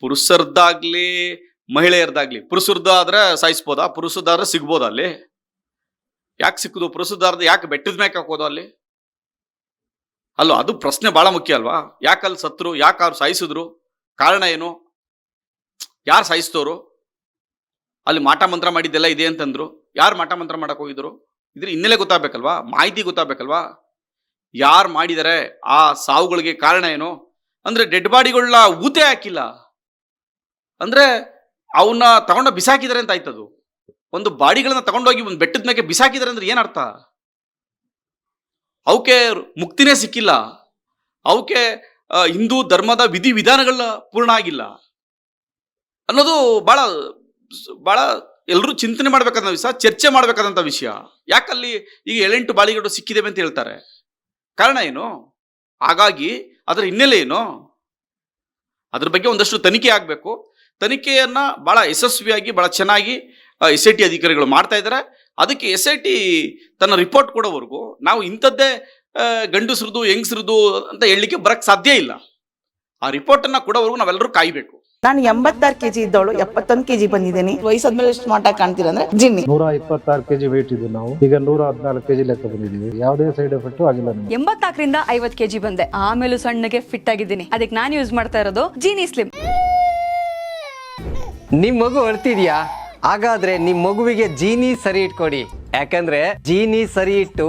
ಪುರುಷರದ್ದಾಗ್ಲಿ ಮಹಿಳೆಯರದಾಗ್ಲಿ ಪುರುಷರದ್ದಾದ್ರೆ ಸಾಯಿಸ್ಬೋದಾ? ಪುರುಷರದಾದ್ರೆ ಸಿಗ್ಬೋದ ಅಲ್ಲಿ? ಯಾಕೆ ಸಿಕ್ಕುದು? ಪುರುಷದಾರ್ದ ಯಾಕೆ ಬೆಟ್ಟದ ಮ್ಯಾಕೆ ಹಾಕೋದು ಅಲ್ಲಿ? ಅಲ್ಲೋ, ಅದು ಪ್ರಶ್ನೆ ಬಹಳ ಮುಖ್ಯ ಅಲ್ವಾ? ಯಾಕೆ ಅಲ್ಲಿ ಸತ್ರು, ಯಾಕೆ ಅವ್ರು ಸಾಯಿಸಿದ್ರು? ಕಾರಣ ಏನು? ಯಾರು ಸಾಯಿಸ್ತೋರು ಅಲ್ಲಿ ಮಾಟ ಮಂತ್ರ ಮಾಡಿದ್ದೆಲ್ಲ ಇದೆ ಅಂತಂದ್ರು. ಯಾರು ಮಾಟ ಮಂತ್ರ ಮಾಡಕ್ ಹೋಗಿದ್ರು? ಇದ್ರ ಹಿನ್ನೆಲೆ ಗೊತ್ತಾಗ್ಬೇಕಲ್ವಾ? ಮಾಹಿತಿ ಗೊತ್ತಾಗ್ಬೇಕಲ್ವಾ? ಯಾರು ಮಾಡಿದರೆ ಆ ಸಾವುಗಳಿಗೆ ಕಾರಣ ಏನು? ಅಂದ್ರೆ ಡೆಡ್ ಬಾಡಿಗಳನ್ನ ಊತೆ ಹಾಕಿಲ್ಲ. ಅಂದ್ರೆ ಅವನ್ನ ತಗೊಂಡ ಬಿಸಾಕಿದ್ದಾರೆ ಅಂತ ಆಯ್ತದು. ಒಂದು ಬಾಡಿಗಳನ್ನ ತಗೊಂಡೋಗಿ ಒಂದು ಬೆಟ್ಟದ ಮೇಲೆ ಬಿಸಾಕಿದ್ದಾರೆ ಅಂದ್ರೆ ಏನರ್ಥ ಅವಕ್ಕೆ ಮುಕ್ತಿನೇ ಸಿಕ್ಕಿಲ್ಲ. ಅವಕ್ಕೆ ಹಿಂದೂ ಧರ್ಮದ ವಿಧಿ ವಿಧಾನಗಳ ಪೂರ್ಣ ಆಗಿಲ್ಲ. ಅನ್ನೋದು ಬಹಳ ಬಹಳ ಎಲ್ಲರೂ ಚಿಂತನೆ ಮಾಡಬೇಕಾದಂಥ ವಿಷಯ, ಚರ್ಚೆ ಮಾಡಬೇಕಾದಂಥ ವಿಷಯ. ಯಾಕಲ್ಲಿ ಈಗ ಏಳೆಂಟು ಬಾಳಿಗಳು ಸಿಕ್ಕಿದ್ದೇವೆ ಅಂತ ಹೇಳ್ತಾರೆ. ಕಾರಣ ಏನು? ಹಾಗಾಗಿ ಅದರ ಹಿನ್ನೆಲೆ ಏನು? ಅದ್ರ ಬಗ್ಗೆ ಒಂದಷ್ಟು ತನಿಖೆ ಆಗಬೇಕು. ತನಿಖೆಯನ್ನು ಭಾಳ ಯಶಸ್ವಿಯಾಗಿ ಭಾಳ ಚೆನ್ನಾಗಿ ಎಸ್ ಐ ಟಿ ಅಧಿಕಾರಿಗಳು ಮಾಡ್ತಾ ಇದ್ದಾರೆ ಅದಕ್ಕೆ ಎಸ್ ಐ ಟಿ ತನ್ನ ರಿಪೋರ್ಟ್ ಕೊಡೋವರೆಗೂ ನಾವು ಇಂಥದ್ದೇ ಗಂಡಸ್ರದು ಹೆಂಗಸ್ರದು ಅಂತ ಹೇಳಲಿಕ್ಕೆ ಬರೋಕ್ಕೆ ಸಾಧ್ಯ ಇಲ್ಲ. ಆ ರಿಪೋರ್ಟನ್ನು ಕೊಡೋವರೆಗೂ ನಾವೆಲ್ಲರೂ ಕಾಯ್ಬೇಕು. ನಾನು ಎಂಬತ್ತಾರು ಕೆಜಿ ಇದ್ದವಳು ಎಪ್ಪತ್ತೊಂದು ಕೆಜಿ ಬಂದಿದ್ದೀನಿ. ವಯಸ್ಸಾದ್ಮೇಲೆ ಎಷ್ಟು ಮಾಟ ಕಾಣ್ತೀರ ಅಂದ್ರೆ ಜಿನ್ನಿ. ನೂರ ಇಪ್ಪತ್ತಾರು ಕೆಜಿ ವೇಟ್ ಇದ್ದು ನಾವು. ಈಗ ನೂರ ಹದಿನಾಲ್ಕು ಕೆಜಿ ಲೆಕ್ಕ ಬಂದಿದ್ದೀವಿ. ಯಾವುದೇ ಸೈಡ್ ಎಫೆಕ್ಟ್ ಆಗಿಲ್ಲ ನಮಗೆ. ಎಂಬತ್ನಾಲ್ಕರಿಂದ ಐವತ್ ಕೆಜಿ ಬಂದೆ. ಆಮೇಲೂ ಸಣ್ಣಗೆ ಫಿಟ್ ಆಗಿದ್ದೀನಿ. ಅದಕ್ಕೆ ನಾನು ಯೂಸ್ ಮಾಡ್ತಾ ಇರೋದು ಜೀನಿ ಸ್ಲಿಮ್ ನಿಮ್ ಮಗು ಅಳ್ತಿದ್ಯಾ? ಹಾಗಾದ್ರೆ ನಿಮ್ ಮಗುವಿಗೆ ಜೀನಿ ಸರಿ ಇಟ್ಕೊಡಿ. ಯಾಕಂದ್ರೆ ಜೀನಿ ಸರಿ ಇಟ್ಟು